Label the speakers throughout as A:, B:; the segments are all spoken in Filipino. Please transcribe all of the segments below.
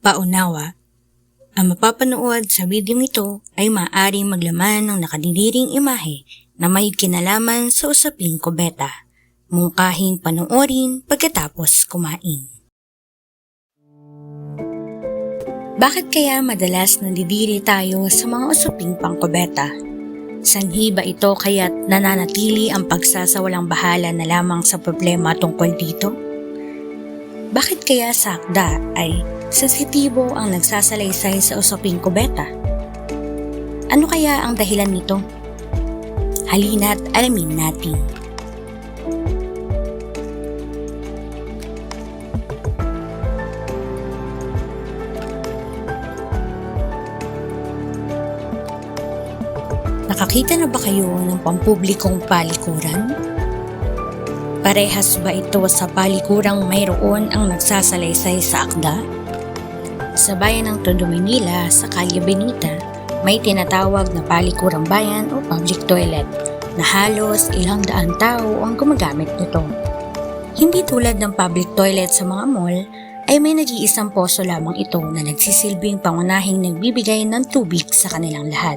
A: Paunawa, ang mapapanood sa video ito ay maaaring maglaman ng nakadidiring imahe na may kinalaman sa usaping kubeta. Mungkahing panoorin pagkatapos kumain. Bakit kaya madalas nandidiri tayo sa mga usaping pangkubeta? Sanhi ba ito kaya't nananatili ang pagsasawalang bahala na lamang sa problema tungkol dito? Bakit kaya sa akda ay sensitibo ang nagsasalaysay sa usaping kubeta? Ano kaya ang dahilan nito? Halina't alamin natin. Nakakita na ba kayo ng pampublikong palikuran? Parehas ba ito sa palikurang mayroon ang nagsasalaysay sa akda? Sa bayan ng Tondo, Manila, sa Kalye Benita, may tinatawag na palikurang bayan o public toilet na halos ilang daan tao ang gumagamit nito. Hindi tulad ng public toilet sa mga mall, ay may nag-iisang poso lamang ito na nagsisilbing pangunahing nagbibigay ng tubig sa kanilang lahat.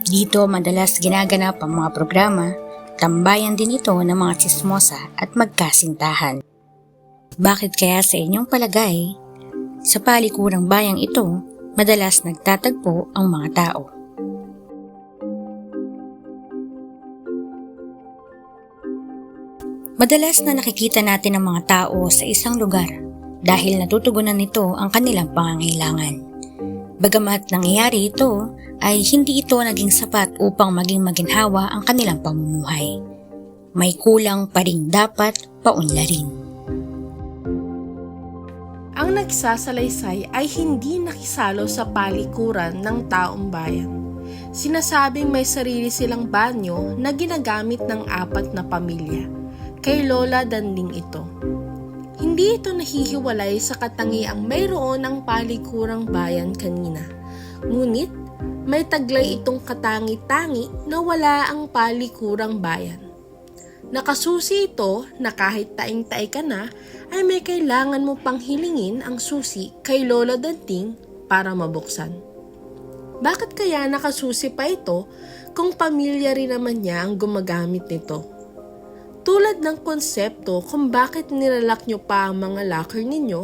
A: Dito madalas ginaganap ang mga programa, tambayan din ito ng mga tsismosa at magkasintahan. Bakit kaya sa inyong palagay, sa palikurang bayang ito, madalas nagtatagpo ang mga tao? Madalas na nakikita natin ang mga tao sa isang lugar dahil natutugunan nito ang kanilang pangangailangan. Bagamat nangyayari ito, ay hindi ito naging sapat upang maging maginhawa ang kanilang pamumuhay. May kulang pa rin dapat paunlarin.
B: Ang nagsasalaysay ay hindi nakisalo sa palikuran ng taong bayan. Sinasabing may sarili silang banyo na ginagamit ng apat na pamilya. Kay Lola Danding ito. Hindi ito nahihiwalay sa katangiang mayroon ang palikurang bayan kanina. Ngunit may taglay itong katangi-tangi na wala ang palikurang bayan. Nakasusi ito na kahit taing-tae ka na ay may kailangan mo pang hilingin ang susi kay Lola Danting para mabuksan. Bakit kaya nakasusi pa ito kung pamilya rin naman niya ang gumagamit nito? Tulad ng konsepto kung bakit nilalak nyo pa ang mga locker ninyo,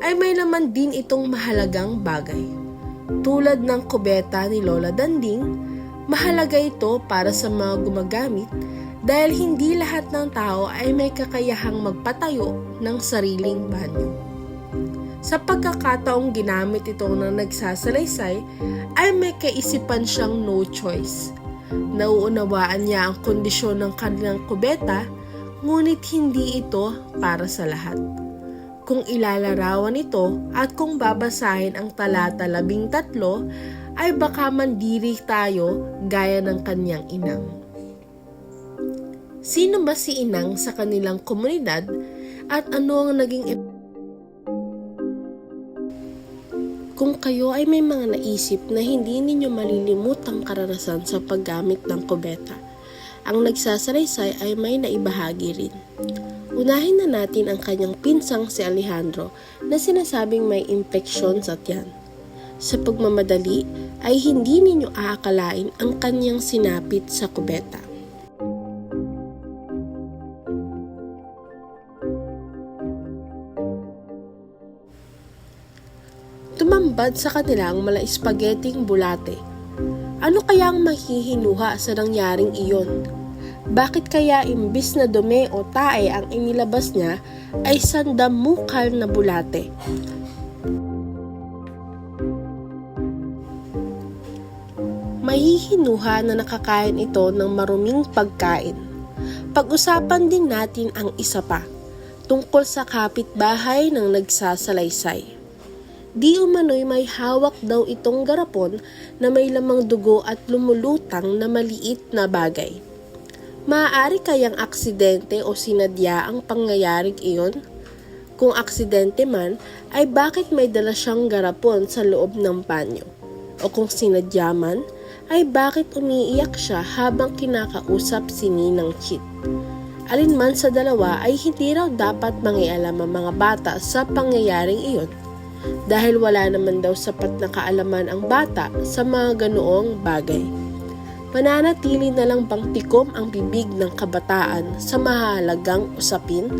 B: ay may naman din itong mahalagang bagay. Tulad ng kubeta ni Lola Danding, mahalaga ito para sa mga gumagamit dahil hindi lahat ng tao ay may kakayahang magpatayo ng sariling banyo. Sa pagkakataong ginamit ito ng nagsasalaysay, ay may kaisipan siyang no choice. Nauunawaan niya ang kondisyon ng kanilang kubeta, ngunit hindi ito para sa lahat kung ilalarawan ito at kung babasahin ang talata labing tatlo, ay baka mandiri tayo gaya ng kanyang inang. Sino ba si inang sa kanilang komunidad at ano ang naging ep- Kung kayo ay may mga naisip na hindi ninyo malilimutang karanasan sa paggamit ng kubeta, ang nagsasalaysay ay may naibahagi rin. Unahin na natin ang kanyang pinsang si Alejandro na sinasabing may impeksyon sa tiyan. Sa pagmamadali ay hindi ninyo aakalain ang kanyang sinapit sa kubeta. Tumambad sa kanila ang mala spaghetting bulate. Ano kaya ang mahihinuha sa nangyaring iyon? Bakit kaya imbis na dumi o tae ang inilabas niya ay sandamukal na bulate? Mahihinuha na nakakain ito ng maruming pagkain. Pag-usapan din natin ang isa pa, tungkol sa kapitbahay ng nagsasalaysay. Di umano'y may hawak daw itong garapon na may lamang dugo at lumulutang na maliit na bagay. Maaari kayang aksidente o sinadya ang pangyayaring iyon? Kung aksidente man, ay bakit may dala siyang garapon sa loob ng panyo? O kung sinadya man, ay bakit umiiyak siya habang kinakausap si Ninang Chit? Alin man sa dalawa ay hindi raw dapat mangialam ang mga bata sa pangyayaring iyon. Dahil wala naman daw sapat na kaalaman ang bata sa mga ganoong bagay. Mananatili na lang bang tikom ang bibig ng kabataan sa mahalagang usapin?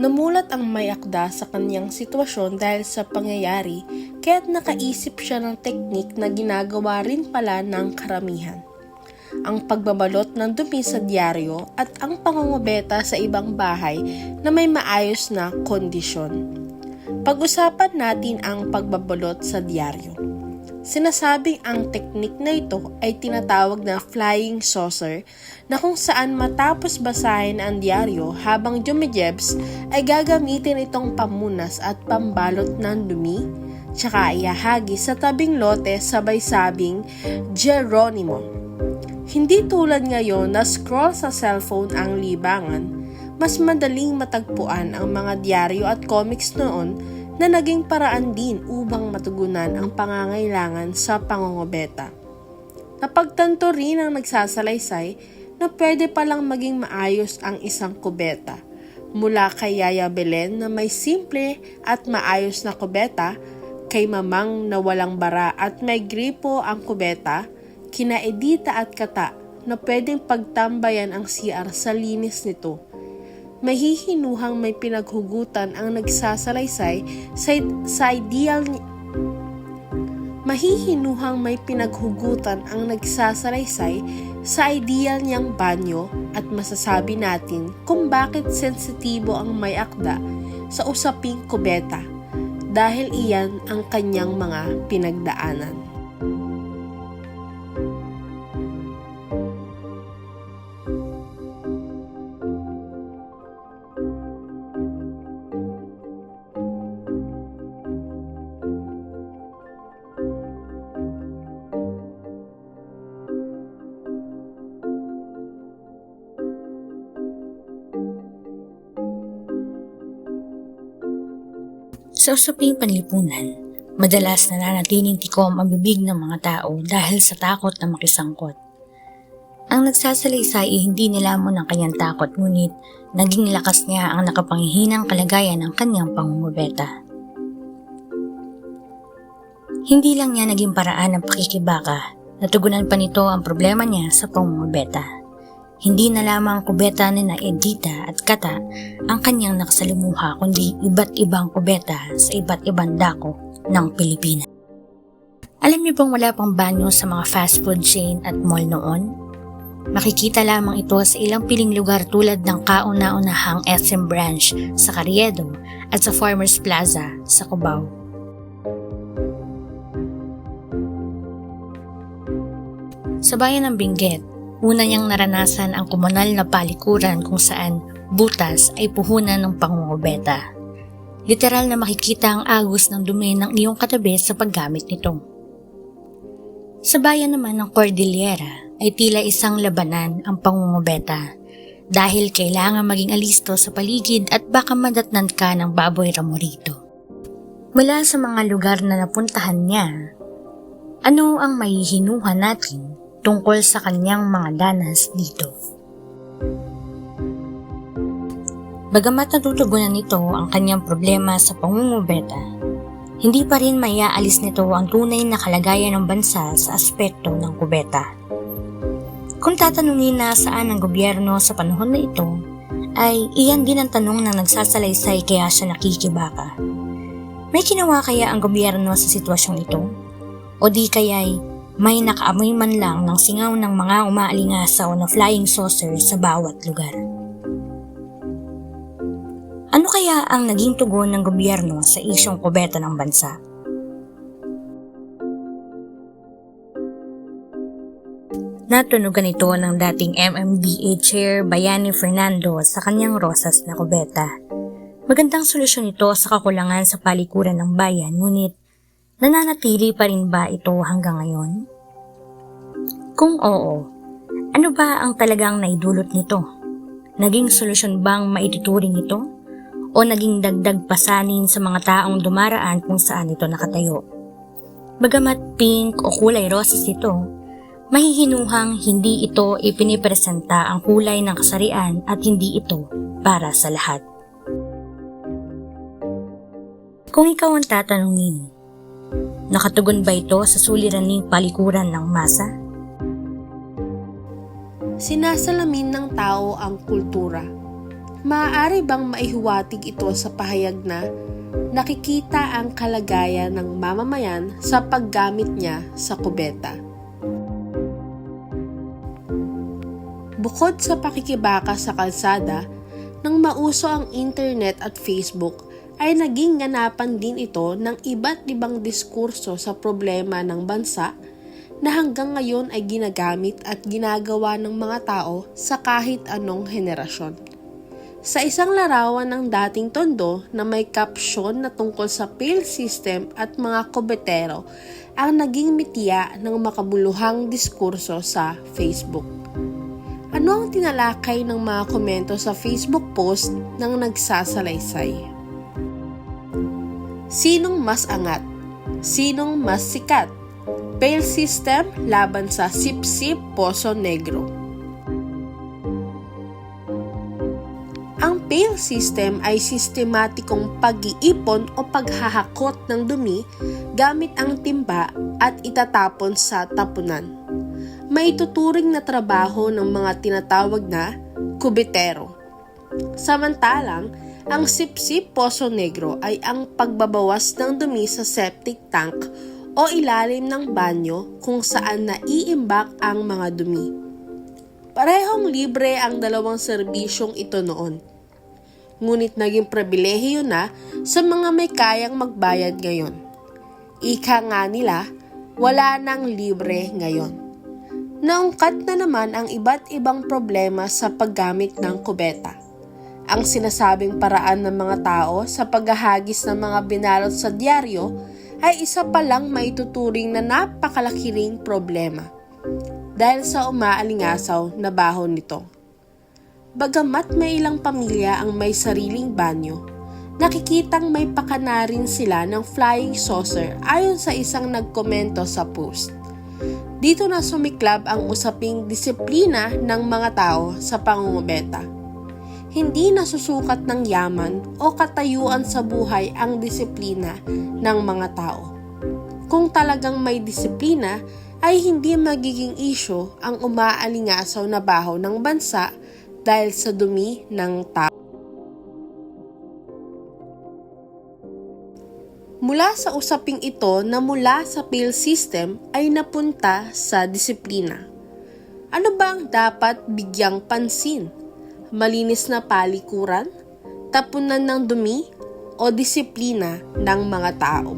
B: Namulat ang may akda sa kanyang sitwasyon dahil sa pangyayari kaya't nakaisip siya ng teknik na ginagawa rin pala ng karamihan. Ang pagbabalot ng dumi sa dyaryo at ang pangungubeta sa ibang bahay na may maayos na kondisyon. Pag-usapan natin ang pagbabalot sa dyaryo. Sinasabing ang teknik na ito ay tinatawag na flying saucer na kung saan matapos basahin ang diaryo habang jumijebs ay gagamitin itong pamunas at pambalot ng dumi tsaka iahagi sa tabing lote sabay sabing Geronimo. Hindi tulad ngayon na scroll sa cellphone ang libangan, mas madaling matagpuan ang mga diaryo at comics noon na naging paraan din upang matugunan ang pangangailangan sa pangongobeta. Napagtanto rin ang nagsasalaysay na pwede palang maging maayos ang isang kubeta. Mula kay Yaya Belen na may simple at maayos na kubeta, kay Mamang na walang bara at may gripo ang kubeta, kina Edita at Kata na pwedeng pagtambayan ang CR sa linis nito mahihinuhang may pinaghugutan ang nagsasalaysay sa, sa ideal Mahihinuhang may pinaghugutan ang nagsasalaysay sa ideal niyang banyo at masasabi natin kung bakit sensitibo ang may akda sa usaping kubeta dahil iyan ang kanyang mga pinagdaanan.
A: Sa usaping panlipunan, madalas nananatiling tikom ang bibig ng mga tao dahil sa takot na makisangkot. Ang nagsasalaysay ay hindi nilamon ang kanyang takot ngunit naging lakas niya ang nakapanghihinang kalagayan ng kanyang pangungubeta. Hindi lang niya naging paraan ng pakikibaka, natugunan pa nito ang problema niya sa pangungubeta. Hindi na lamang kubeta ni na Edita at Kata ang kanyang nakasalumuha kundi iba't ibang kubeta sa iba't ibang dako ng Pilipinas. Alam niyo bang wala pang banyo sa mga fast food chain at mall noon? Makikita lamang ito sa ilang piling lugar tulad ng kauna-unahang SM branch sa Carriedo at sa Farmers Plaza sa Cubao. Sa bayan ng Benguet, una niyang naranasan ang komunal na palikuran kung saan butas ay puhunan ng pangungubeta. Literal na makikita ang agos ng dumi ng iyong katabi sa paggamit nito. Sa bayan naman ng Cordillera ay tila isang labanan ang pangungubeta dahil kailangan maging alisto sa paligid at baka madatnan ka ng baboy ramorito. Mula sa mga lugar na napuntahan niya, ano ang mahihinuhan natin tungkol sa kanyang mga danas dito? Bagamat natutugunan nito ang kanyang problema sa pangungubeta, hindi pa rin maiaalis nito ang tunay na kalagayan ng bansa sa aspekto ng kubeta. Kung tatanungin na saan ang gobyerno sa panahon na ito, ay iyan din ang tanong na nagsasalaysay kaya siya nakikibaka. May ginawa kaya ang gobyerno sa sitwasyong ito? O di kaya'y may nakaamoy man lang ng singaw ng mga umaalingasaw na flying saucer sa bawat lugar? Ano kaya ang naging tugon ng gobyerno sa isyong kubeta ng bansa? Natunugan ito ng dating MMDA Chair Bayani Fernando sa kanyang rosas na kubeta. Magandang solusyon ito sa kakulangan sa palikuran ng bayan, ngunit nananatili pa rin ba ito hanggang ngayon? Kung oo, ano ba ang talagang naidulot nito? Naging solusyon bang maituturing ito? O naging dagdag pasanin sa mga taong dumaraan kung saan ito nakatayo? Bagamat pink o kulay roses ito, mahihinuhang hindi ito ipinipresenta ang kulay ng kasarian at hindi ito para sa lahat. Kung ikaw ang tatanungin, nakatugon ba ito sa suliraning palikuran ng masa?
B: Sinasalamin ng tao ang kultura. Maaari bang maihuwatig ito sa pahayag na nakikita ang kalagayan ng mamamayan sa paggamit niya sa kubeta? Bukod sa pakikibaka sa kalsada, nang mauso ang internet at Facebook, ay naging ganapan din ito ng iba't ibang diskurso sa problema ng bansa na hanggang ngayon ay ginagamit at ginagawa ng mga tao sa kahit anong henerasyon. Sa isang larawan ng dating tondo na may caption na tungkol sa PIL system at mga kobetero ang naging mitya ng makabuluhang diskurso sa Facebook. Ano ang tinalakay ng mga komento sa Facebook post ng nagsasalaysay? Sinong mas angat? Sinong mas sikat? Pale system laban sa Sip-Sip Poso Negro. Ang pale system ay sistematikong pag-iipon o paghahakot ng dumi gamit ang timba at itatapon sa tapunan. May tuturing na trabaho ng mga tinatawag na kubitero. Samantalang, ang sip-sip poso negro ay ang pagbabawas ng dumi sa septic tank o ilalim ng banyo kung saan naiimbak ang mga dumi. Parehong libre ang dalawang serbisyong ito noon. Ngunit naging pribilehiyo na sa mga may kayang magbayad ngayon. Ika nga nila, wala nang libre ngayon. Naungkat na naman ang iba't ibang problema sa paggamit ng kubeta. Ang sinasabing paraan ng mga tao sa paghahagis ng mga binalot sa dyaryo ay isa pa lang maituturing na napakalaki ring problema dahil sa umaalingasaw na baho nito. Bagamat may ilang pamilya ang may sariling banyo, nakikitang may pakana rin sila ng flying saucer ayon sa isang nagkomento sa post. Dito na sumiklab ang usaping disiplina ng mga tao sa pangungubeta. Hindi nasusukat ng yaman o katayuan sa buhay ang disiplina ng mga tao. Kung talagang may disiplina, ay hindi magiging isyo ang umaalingasaw na baho ng bansa dahil sa dumi ng tao. Mula sa usaping ito na mula sa PIL system ay napunta sa disiplina. Ano ba ang dapat bigyang pansin? Malinis na palikuran? Tapunan ng dumi? O disiplina ng mga tao?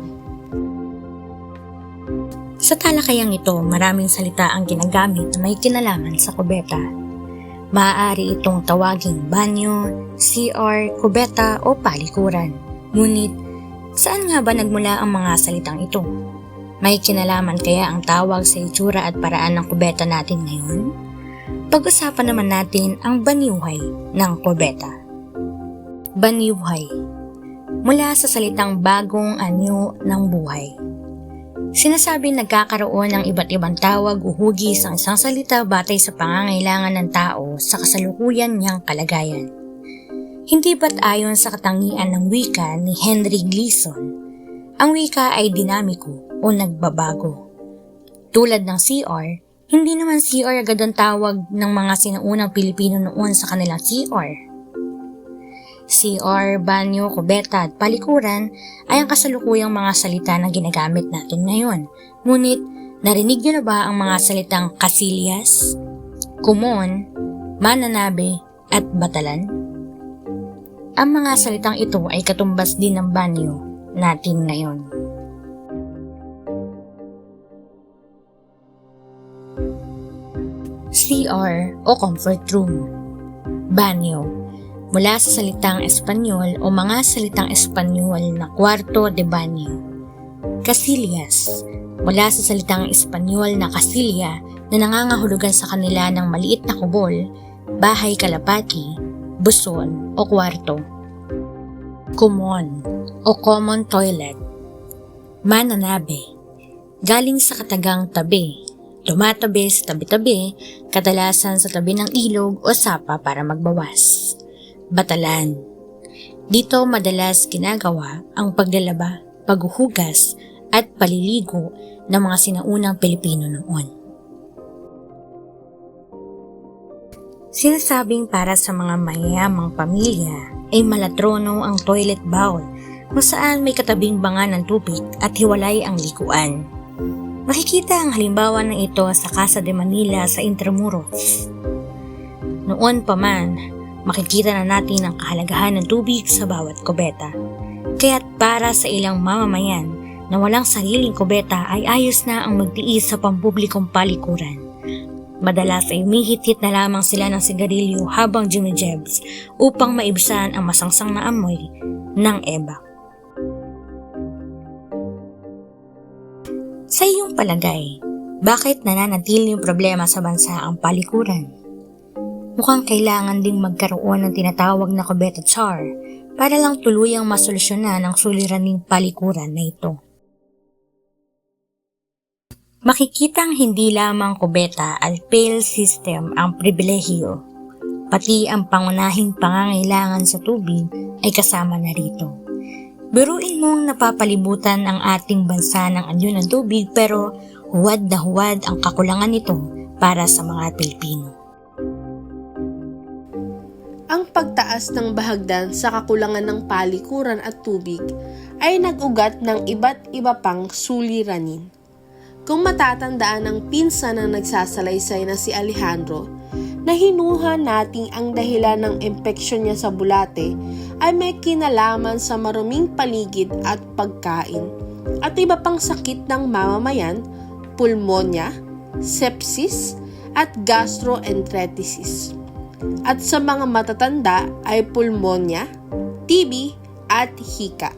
A: Sa talakayang ito, maraming salita ang ginagamit na may kinalaman sa kubeta. Maaari itong tawaging banyo, CR, kubeta o palikuran. Ngunit, saan nga ba nagmula ang mga salitang ito? May kinalaman kaya ang tawag sa itsura at paraan ng kubeta natin ngayon? Pag-usapan naman natin ang banyuhay ng kubeta. Banyuhay Mula sa salitang bagong anyo ng buhay. Sinasabing nagkakaroon ng iba't ibang tawag o hugis ang isang salita batay sa pangangailangan ng tao sa kasalukuyan niyang kalagayan. Hindi ba't ayon sa katangian ng wika ni Henry Gleason, ang wika ay dinamiko o nagbabago. Tulad ng CR, hindi naman CR agad ang tawag ng mga sinaunang Pilipino noon sa kanilang CR. CR, banyo, kubeta at palikuran ay ang kasalukuyang mga salita na ginagamit natin ngayon. Ngunit, narinig niyo na ba ang mga salitang kasilyas, kumon, mananabe, at batalan? Ang mga salitang ito ay katumbas din ng banyo natin ngayon. CR o comfort room Banyo mula sa salitang Espanyol o mga salitang Espanyol na kwarto de baño. Casillas, mula sa salitang Espanyol na kasilya na nangangahulugan sa kanila ng maliit na kubol, bahay kalapati, buson o kwarto. Kumon o common toilet. Mananabe, galing sa katagang tabi, tumatabi sa tabi-tabi, kadalasan sa tabi ng ilog o sapa para magbawas. Batalan. Dito madalas ginagawa ang paglalaba, paghuhugas, at paliligo ng mga sinaunang Pilipino noon. Sinasabing para sa mga mayayamang pamilya ay malatrono ang toilet bowl kung saan may katabing banga ng tubig at hiwalay ang likuan. Makikita ang halimbawa ng ito sa Casa de Manila sa Intramuros. Noon pa man, makikita na natin ang kahalagahan ng tubig sa bawat kubeta. Kaya't para sa ilang mamamayan na walang sariling kubeta ay ayos na ang magtiis sa pampublikong palikuran. Madalas ay umihit-hit na lamang sila ng sigarilyo habang jumijebs upang maibsan ang masangsang na amoy ng eba. Sa iyong palagay, bakit nananatili yung problema sa bansa ang palikuran? Mukhang kailangan ding magkaroon ng tinatawag na kubeta char para lang tuluyang masolusyonan ang suliraning palikuran na ito. Makikitang hindi lamang kubeta at pail system ang pribilehiyo, pati ang pangunahing pangangailangan sa tubig ay kasama na rito. Biruin mong napapalibutan ang ating bansa ng anyo ng tubig pero huwad na huwad ang kakulangan nito para sa mga Pilipino.
B: Ang pagtaas ng bahagdan sa kakulangan ng palikuran at tubig ay nag-ugat ng iba't iba pang suliranin. Kung matatandaan ng pinsan na nagsasalaysay na si Alejandro, na hinuha nating ang dahilan ng impeksyon niya sa bulate ay may kinalaman sa maruming paligid at pagkain at iba pang sakit ng mamamayan, pulmonya, sepsis, at gastroenteritis. At sa mga matatanda ay pulmonya, TB, at hika.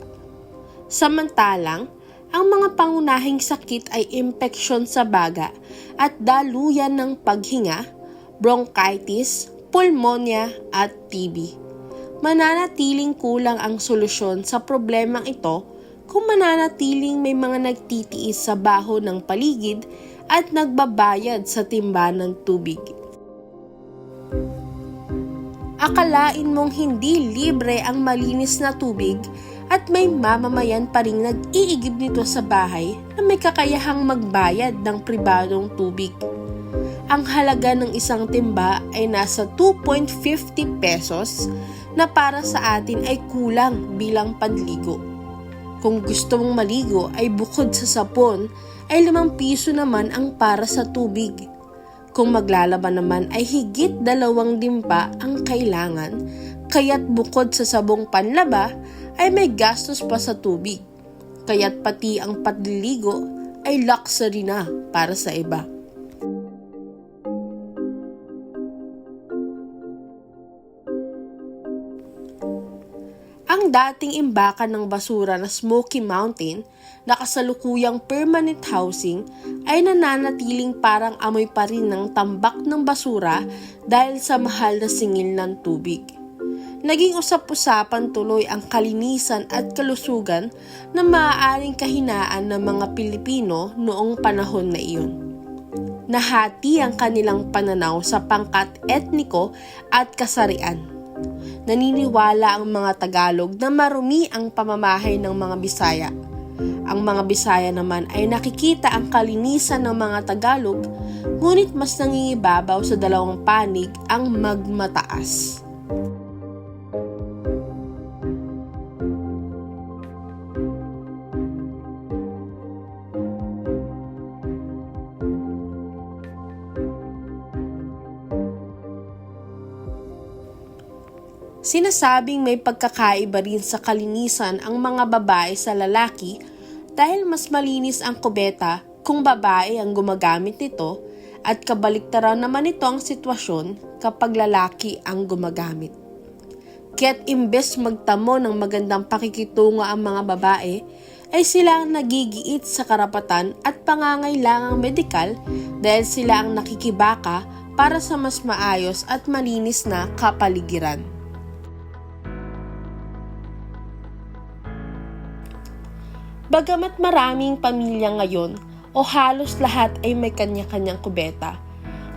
B: Samantalang, ang mga pangunahing sakit ay impeksyon sa baga at daluyan ng paghinga, bronchitis, pulmonya at TB. Mananatiling kulang ang solusyon sa problemang ito kung mananatiling may mga nagtitiis sa baho ng paligid at nagbabayad sa timba ng tubig. Akalain mong hindi libre ang malinis na tubig at may mamamayan pa rin nag-iigib nito sa bahay na may kakayahang magbayad ng pribadong tubig. Ang halaga ng isang timba ay nasa 2.50 pesos na para sa atin ay kulang bilang panligo. Kung gusto mong maligo ay bukod sa sapon ay 5 piso naman ang para sa tubig. Kung maglalaba naman ay higit dalawang dimpa ang kailangan, kaya't bukod sa sabong panlaba ay may gastos pa sa tubig. Kaya't pati ang pagliligo ay luxury na para sa iba. Ang dating imbakan ng basura na Smoky Mountain na kasalukuyang permanent housing ay nananatiling parang amoy pa rin ng tambak ng basura dahil sa mahal na singil ng tubig. Naging usap-usapan tuloy ang kalinisan at kalusugan na maaaring kahinaan ng mga Pilipino noong panahon na iyon. Nahati ang kanilang pananaw sa pangkat etniko at kasarian naniniwala ang mga Tagalog na marumi ang pamamahay ng mga Bisaya. Ang mga Bisaya naman ay nakikita ang kalinisan ng mga Tagalog, ngunit mas nangingibabaw sa dalawang panig ang magmataas. Sinasabing may pagkakaiba rin sa kalinisan ang mga babae sa lalaki dahil mas malinis ang kubeta kung babae ang gumagamit nito at kabaliktaran naman ito ang sitwasyon kapag lalaki ang gumagamit. Kaya't imbes magtamo ng magandang pakikitungo ang mga babae, ay sila ang nagigiit sa karapatan at pangangailangang medikal dahil sila ang nakikibaka para sa mas maayos at malinis na kapaligiran. Bagamat maraming pamilya ngayon o halos lahat ay may kanya-kanyang kubeta,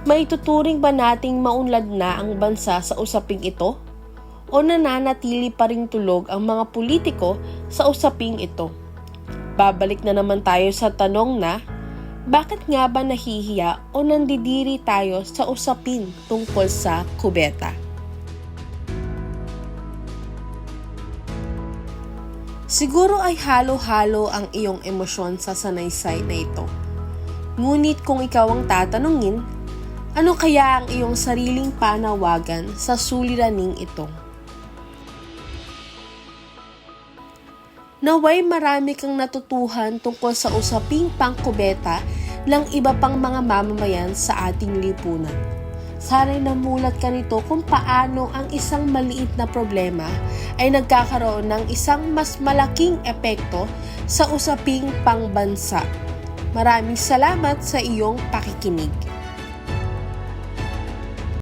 B: may tuturing ba nating maunlad na ang bansa sa usaping ito? O nananatili pa ring tulog ang mga politiko sa usaping ito? Babalik na naman tayo sa tanong na, bakit nga ba nahihiya o nandidiri tayo sa usapin tungkol sa kubeta? Siguro ay halo-halo ang iyong emosyon sa sanaysay na ito. Ngunit kung ikaw ang tatanungin, ano kaya ang iyong sariling panawagan sa suliraning ito? Naway marami kang natutuhan tungkol sa usaping pangkubeta ng iba pang mga mamamayan sa ating lipunan. Sana'y namulat ka nito kung paano ang isang maliit na problema ay nagkakaroon ng isang mas malaking epekto sa usaping pangbansa. Maraming salamat sa iyong pakikinig.